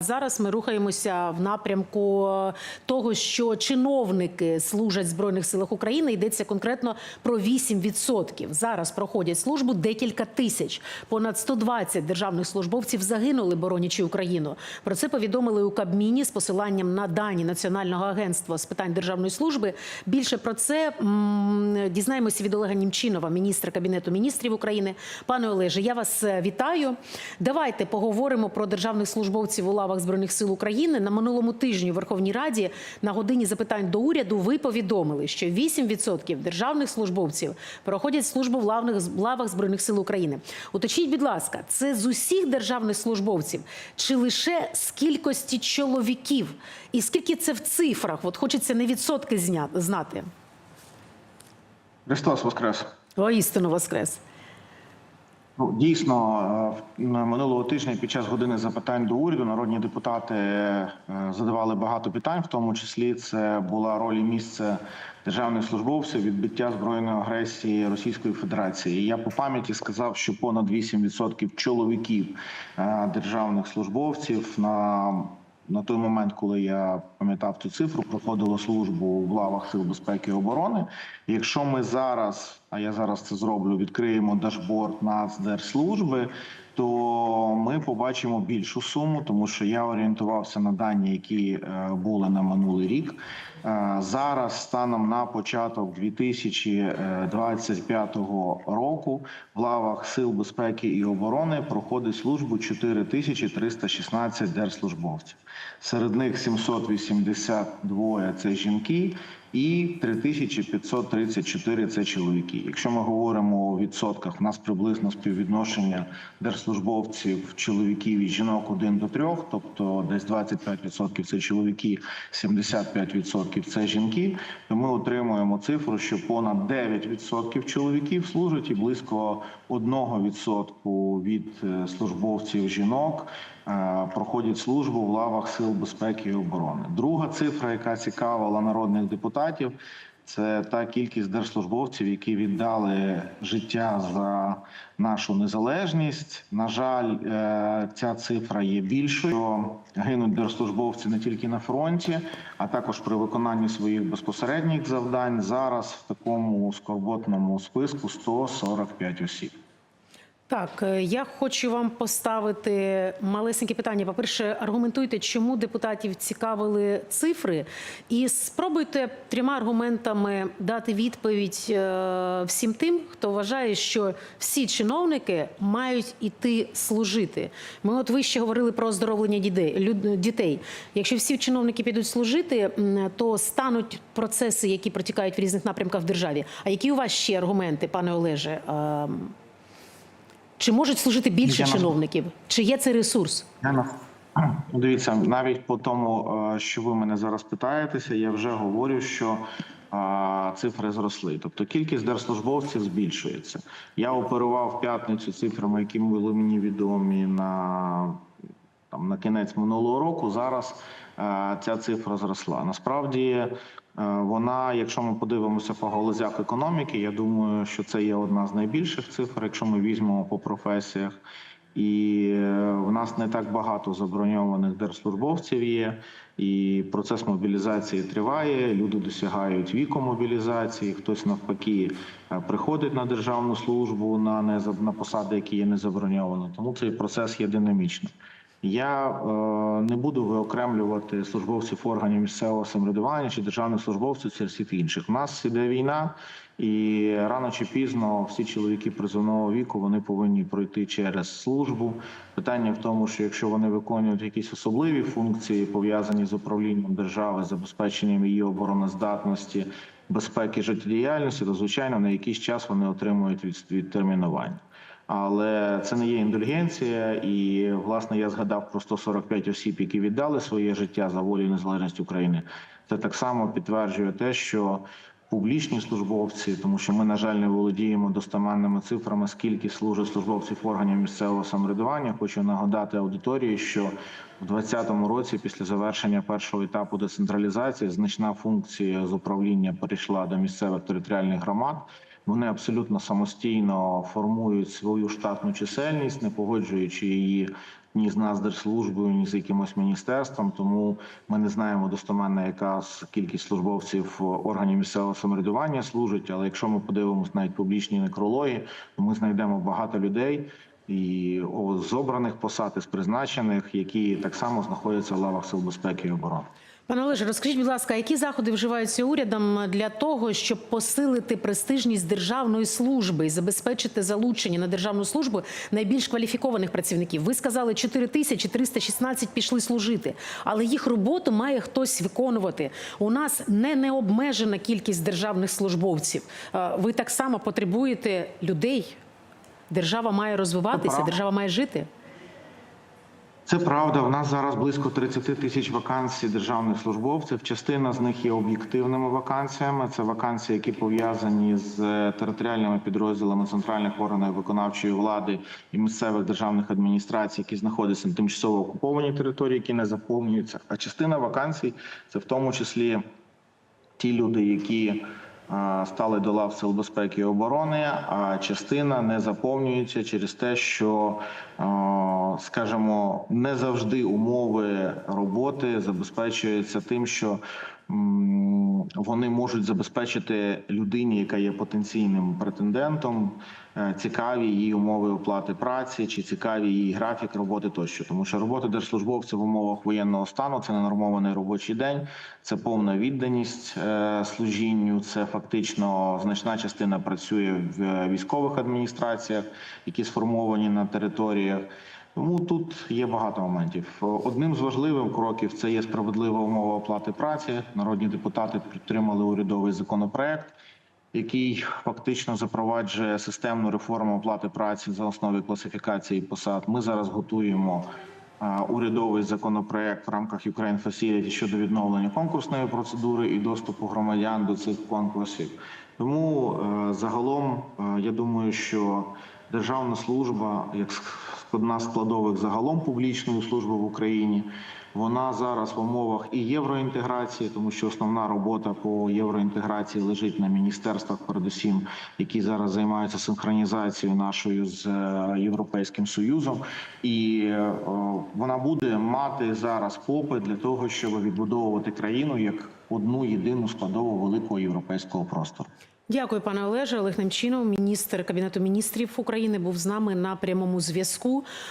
Зараз ми рухаємося в напрямку того, що чиновники служать в збройних силах України. Йдеться конкретно про 8%. Зараз проходять службу декілька тисяч. Понад 120 державних службовців загинули, боронячи Україну. Про це повідомили у Кабміні з посиланням на дані Національного агентства з питань державної служби. Більше про це дізнаємося від Олега Німчинова, міністра кабінету міністрів України. Пане Олеже, я вас е, вітаю. Давайте поговоримо про державних службовців у лавах збройних сил України. На минулому тижні у Верховній Раді на годині запитань до уряду ви повідомили, що 8% державних службовців проходять службу в лавних лавах збройних сил України. Уточніть, будь ласка, це з усіх державних службовців чи лише з кількості чоловіків? І скільки це в цифрах? От хочеться не відсотки знати. Христос Воскрес. Воістину воскрес. Ну, дійсно, е, минулого тижня під час години запитань до уряду народні депутати е, задавали багато питань, в тому числі це була роль і місце державних службовців відбиття збройної агресії Російської Федерації. Я по пам'яті сказав, що понад 8% чоловіків е, державних службовців на на той момент, коли я пам'ятав цю цифру, проходило службу в лавах Сил безпеки і оборони. Якщо ми зараз, а я зараз це зроблю, відкриємо дашборд Нацдержслужби, то ми побачимо більшу суму, тому що я орієнтувався на дані, які е, були на минулий рік. Е, Зараз, станом на початок 2025 року, в лавах Сил безпеки і оборони проходить службу 4316 держслужбовців. Серед них 782 – це жінки і 3534 – це чоловіки. Якщо ми говоримо у відсотках, у нас приблизно співвідношення держслужбовців, чоловіків і жінок 1 до 3, тобто десь 25% це чоловіки, 75% це жінки, то ми отримуємо цифру, що понад 9% чоловіків служать і близько 1% від е, службовців жінок проходять службу в лавах Сил безпеки і оборони. Друга цифра, яка цікавила народних депутатів, це та кількість держслужбовців, які віддали життя за нашу незалежність. На жаль, е, ця цифра є більшою. Гинуть держслужбовці не тільки на фронті, а також при виконанні своїх безпосередніх завдань. Зараз в такому скорботному списку 145 осіб. Так, е, я хочу вам поставити малесеньке питання. По-перше, аргументуйте, чому депутатів цікавили цифри, і спробуйте трьома аргументами дати відповідь е, всім тим, хто вважає, що всі чиновники мають іти служити. Ми от ви ще говорили про оздоровлення дітей. дітей. Якщо всі чиновники підуть служити, то стануть процеси, які протікають в різних напрямках в державі. А які у вас ще аргументи, пане Олеже? Чи можуть служити більше Я на- чиновників? Чи є цей ресурс? Я на- Ну, Дивіться, навіть по тому, е, що ви мене зараз питаєтеся, я вже говорю, що е, цифри зросли. Тобто кількість держслужбовців збільшується. Я оперував в п'ятницю цифрами, які були мені відомі на, там, на кінець минулого року. Зараз е, ця цифра зросла. Насправді, вона, якщо ми подивимося по галузях економіки, я думаю, що це є одна з найбільших цифр, якщо ми візьмемо по професіях. І е, в нас не так багато заброньованих держслужбовців є, і процес мобілізації триває. Люди досягають віку мобілізації. Хтось навпаки е, приходить на державну службу на не на посади, які є не заброньовані. Тому цей процес є динамічним. Я е, не буду виокремлювати службовців органів місцевого самоврядування чи державних службовців серед інших. У нас іде війна, і рано чи пізно всі чоловіки призовного віку вони повинні пройти через службу. Питання в тому, що якщо вони виконують якісь особливі функції, пов'язані з управлінням держави, забезпеченням її обороноздатності, безпеки життєдіяльності, то звичайно на якийсь час вони отримують від- відтермінування. Але це не є індульгенція, і власне я згадав про 145 осіб, які віддали своє життя за волю і незалежність України. Це так само підтверджує те, що публічні службовці, тому що ми, на жаль, не володіємо достаменними цифрами, скільки служить службовців органів місцевого самоврядування. Хочу нагадати аудиторії, що в 2020 році, після завершення першого етапу децентралізації, значна функція з управління перейшла до місцевих територіальних громад. Вони абсолютно самостійно формують свою штатну чисельність, не погоджуючи її ні з Нацдержслужбою, ні з якимось міністерством. Тому ми не знаємо достоменно, яка кількість службовців органів місцевого самоврядування служить. Але якщо ми подивимось навіть публічні некрології, то ми знайдемо багато людей і з обраних посад, і з призначених, які так само знаходяться в лавах сил безпеки і оборони. Пане Олеже, розкажіть, будь ласка, які заходи вживаються урядом для того, щоб посилити престижність державної служби і забезпечити залучення на державну службу найбільш кваліфікованих працівників? Ви сказали, 4316 пішли служити, але їх роботу має хтось виконувати. У нас не необмежена кількість державних службовців. Ви так само потребуєте людей. Держава має розвиватися, держава має жити. Це правда. В нас зараз близько 30 тисяч вакансій державних службовців. Частина з них є об'єктивними вакансіями. Це вакансії, які пов'язані з е, територіальними підрозділами центральних органів виконавчої влади і місцевих державних адміністрацій, які знаходяться на тимчасово окупованій території, які не заповнюються. А частина вакансій це в тому числі ті люди, які стали до лав сил безпеки і оборони, а частина не заповнюється через те, що, скажімо, не завжди умови роботи забезпечуються тим, що вони можуть забезпечити людині, яка є потенційним претендентом, е, цікаві її умови оплати праці чи цікаві її графік роботи тощо, тому що робота держслужбовця в умовах воєнного стану це ненормований робочий день, це повна відданість е, служінню. Це фактично значна частина працює в е, військових адміністраціях, які сформовані на територіях. Тому тут є багато моментів. Одним з важливих кроків це є справедлива умова оплати праці. Народні депутати підтримали урядовий законопроект, який фактично запроваджує системну реформу оплати праці за основі класифікації посад. Ми зараз готуємо урядовий законопроект в рамках Ukraine Facility щодо відновлення конкурсної процедури і доступу громадян до цих конкурсів. Тому е, загалом е, я думаю, що державна служба, як з складових загалом публічної служби в Україні, вона зараз в умовах і євроінтеграції, тому що основна робота по євроінтеграції лежить на міністерствах, передусім, які зараз займаються синхронізацією нашою з е, європейським союзом, і е, вона буде мати зараз попит для того, щоб відбудовувати країну як одну єдину складову великого європейського простору. Дякую, пане Олеже. Олег Немчинов, міністр кабінету міністрів України, був з нами на прямому зв'язку.